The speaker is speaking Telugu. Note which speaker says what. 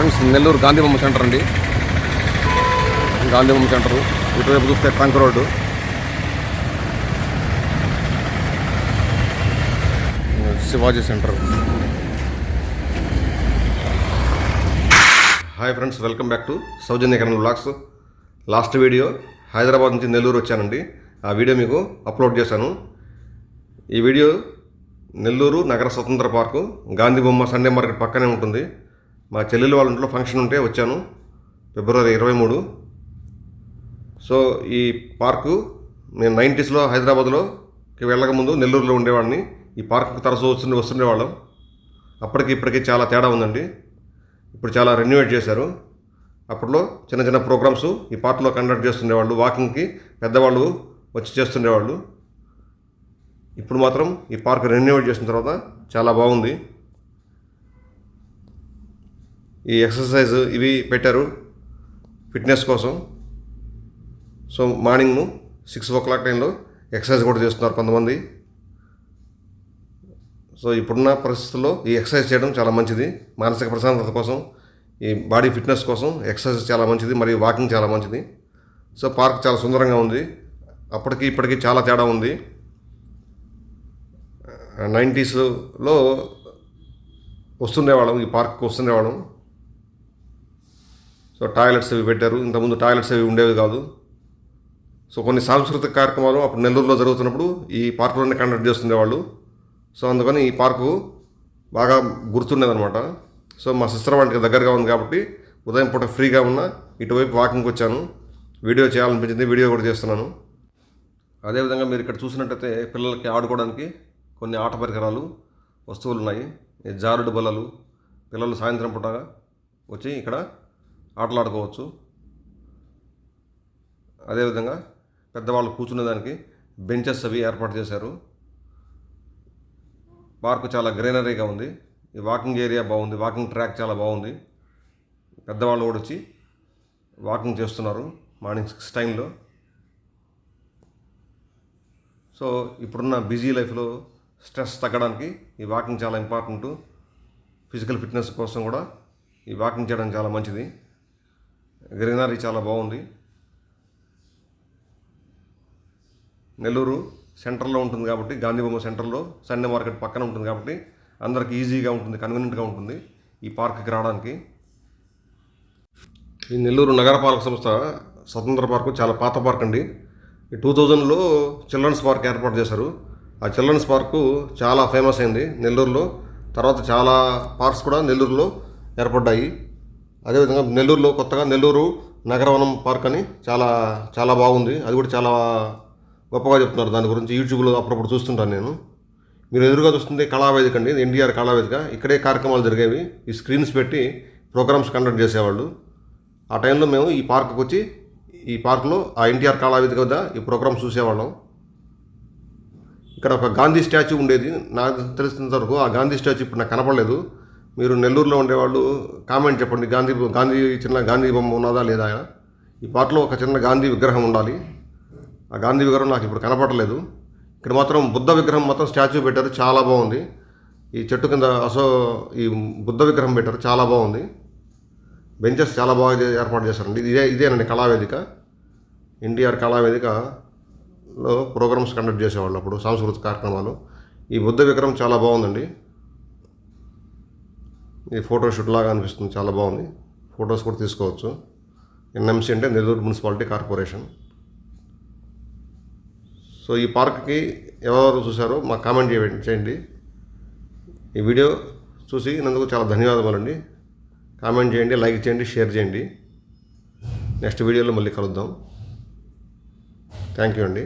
Speaker 1: ఫ్రెండ్స్ నెల్లూరు గాంధీ బొమ్మ సెంటర్ అండి. గాంధీ బొమ్మ సెంటర్. ఇటువైపు చూస్తే trunk road. Shivaji centre. Hi friends welcome back to సౌజన్యకరణ blogs. Last video Hyderabad నుంచి నెల్లూరు వచ్చానండి. ఆ వీడియో మీకు అప్లోడ్ చేశాను. ఈ వీడియో నెల్లూరు నగర స్వతంత్ర పార్కు గాంధీ బొమ్మ సండే మార్కెట్ పక్కనే ఉంటుంది. మా చెల్లెలు వాళ్ళ ఇంట్లో ఫంక్షన్ ఉంటే వచ్చాను ఫిబ్రవరి ఇరవై మూడు. సో ఈ పార్కు నేను నైంటీస్లో హైదరాబాద్లోకి వెళ్ళకముందు నెల్లూరులో ఉండేవాడిని. ఈ పార్కు తరచూ వస్తుండే వస్తుండేవాళ్ళం అప్పటికి ఇప్పటికీ చాలా తేడా ఉందండి. ఇప్పుడు చాలా రెన్యువేట్ చేశారు. అప్పట్లో చిన్న చిన్న ప్రోగ్రామ్స్ ఈ పార్క్లో కండక్ట్ చేస్తుండేవాళ్ళు వాకింగ్కి పెద్దవాళ్ళు వచ్చి చేస్తుండేవాళ్ళు ఇప్పుడు మాత్రం ఈ పార్క్ రెన్యువేట్ చేసిన తర్వాత చాలా బాగుంది. ఈ ఎక్సర్సైజ్ ఇవి పెట్టారు ఫిట్నెస్ కోసం. So morning six o'clock టైంలో ఎక్సర్సైజ్ కూడా చేస్తున్నారు కొంతమంది. సో ఇప్పుడున్న పరిస్థితుల్లో ఈ ఎక్సర్సైజ్ చేయడం చాలా మంచిది. మానసిక ప్రశాంతత కోసం ఈ బాడీ ఫిట్నెస్ కోసం ఎక్సర్సైజ్ చాలా మంచిది మరియు వాకింగ్ చాలా మంచిది. సో పార్క్ చాలా సుందరంగా ఉంది. అప్పటికి ఇప్పటికి చాలా తేడా ఉంది. నైంటీస్లో వస్తుండేవాళ్ళం ఈ పార్క్కి వస్తుండేవాళ్ళం. సో టాయిలెట్స్ అవి పెట్టారు. ఇంతకుముందు టాయిలెట్స్ అవి ఉండేవి కాదు. సో కొన్ని సాంస్కృతిక కార్యక్రమాలు అప్పుడు నెల్లూరులో జరుగుతున్నప్పుడు ఈ పార్కులోనే కండక్ట్ చేస్తుండేవాళ్ళు సో అందుకని ఈ పార్కు బాగా గుర్తుండేదనమాట సో మా సిస్టర్ వాళ్ళకి దగ్గరగా ఉంది కాబట్టి ఉదయం పూట ఫ్రీగా ఉన్న ఇటువైపు వాకింగ్కి వచ్చాను. వీడియో చేయాలనిపించింది. వీడియో కూడా చేస్తున్నాను. అదేవిధంగా మీరు ఇక్కడ చూసినట్టయితే పిల్లలకి ఆడుకోవడానికి కొన్ని ఆట పరికరాలు వస్తువులు ఉన్నాయి. జారుడు బల్లలు పిల్లలు సాయంత్రం పూట వచ్చి ఇక్కడ ఆటలాడుకోవచ్చు. అదేవిధంగా పెద్దవాళ్ళు కూర్చునే దానికి బెంచెస్ అవి ఏర్పాటు చేశారు. పార్కు చాలా గ్రీనరీగా ఉంది. ఈ వాకింగ్ ఏరియా బాగుంది. వాకింగ్ ట్రాక్ చాలా బాగుంది. పెద్దవాళ్ళు కూడా వచ్చి వాకింగ్ చేస్తున్నారు మార్నింగ్ సిక్స్ టైంలో. సో ఇప్పుడున్న బిజీ లైఫ్లో స్ట్రెస్ తగ్గడానికి ఈ వాకింగ్ చాలా ఇంపార్టెంట్. ఫిజికల్ ఫిట్నెస్ కోసం కూడా ఈ వాకింగ్ చేయడం చాలా మంచిది. గ్రీనరీ చాలా బాగుంది. నెల్లూరు సెంటర్లో ఉంటుంది కాబట్టి గాంధీ బొమ్మ సెంటర్లో సండే మార్కెట్ పక్కన ఉంటుంది కాబట్టి అందరికి ఈజీగా ఉంటుంది కన్వీనియంట్గా ఉంటుంది ఈ పార్క్కి రావడానికి. ఈ నెల్లూరు నగరపాలక సంస్థ స్వతంత్ర పార్కు చాలా పాత పార్క్ అండి. ఈ టూ థౌజండ్లో చిల్డ్రన్స్ పార్క్ ఏర్పాటు చేశారు. ఆ చిల్డ్రన్స్ పార్కు చాలా ఫేమస్ అయింది నెల్లూరులో. తర్వాత చాలా పార్క్స్ కూడా నెల్లూరులో ఏర్పడ్డాయి. అదేవిధంగా నెల్లూరులో కొత్తగా నెల్లూరు నగరవనం పార్క్ అని చాలా చాలా బాగుంది. అది కూడా చాలా గొప్పగా చెప్తున్నారు దాని గురించి. యూట్యూబ్లో అప్పుడప్పుడు చూస్తుంటాను నేను. మీరు ఎదురుగా చూస్తుంది కళావేదిక అండి. ఎన్టీఆర్ కళావేదిక. ఇక్కడే కార్యక్రమాలు జరిగేవి. ఈ స్క్రీన్స్ పెట్టి ప్రోగ్రామ్స్ కండక్ట్ చేసేవాళ్ళు. ఆ టైంలో మేము ఈ పార్క్కి వచ్చి ఈ పార్క్లో ఆ ఎన్టీఆర్ కళావేదిక వద్ద ఈ ప్రోగ్రామ్స్ చూసేవాళ్ళం. ఇక్కడ ఒక గాంధీ స్టాచ్యూ ఉండేది. నాకు తెలిసినంత వరకు ఆ గాంధీ స్టాచ్యూ ఇప్పుడు నాకు కనపడలేదు. మీరు నెల్లూరులో ఉండేవాళ్ళు కామెంట్ చెప్పండి. గాంధీ గాంధీ చిన్న గాంధీ బొమ్మ ఉన్నదా లేదా ఈ పాటలో ఒక చిన్న గాంధీ విగ్రహం ఉండాలి. ఆ గాంధీ విగ్రహం నాకు ఇప్పుడు కనపడలేదు. ఇక్కడ మాత్రం బుద్ధ విగ్రహం మొత్తం స్టాచ్యూ పెట్టారు. చాలా బాగుంది. ఈ చెట్టు కింద అసో ఈ బుద్ధ విగ్రహం పెట్టారు. చాలా బాగుంది. బెంచెస్ చాలా బాగా ఏర్పాటు చేశారండి. ఇదే ఇదేనండి కళావేదిక. ఎన్టీఆర్ కళావేదికలో ప్రోగ్రామ్స్ కండక్ట్ చేసేవాళ్ళు అప్పుడు సాంస్కృతిక కార్యక్రమాలు. ఈ బుద్ధ విగ్రహం చాలా బాగుందండి. ఇది ఫోటోషూట్ లాగా అనిపిస్తుంది చాలా బాగుంది. ఫొటోస్ కూడా తీసుకోవచ్చు. ఎన్ఎంసీ అంటే నెల్లూరు మున్సిపాలిటీ కార్పొరేషన్. సో ఈ పార్క్కి ఎవరెవరు చూసారో మాకు కామెంట్ చేయండి చేయండి. ఈ వీడియో చూసి నందుకు చాలా ధన్యవాదములండి కామెంట్ చేయండి లైక్ చేయండి షేర్ చేయండి. నెక్స్ట్ వీడియోలో మళ్ళీ కలుద్దాం. థ్యాంక్ యూ అండి.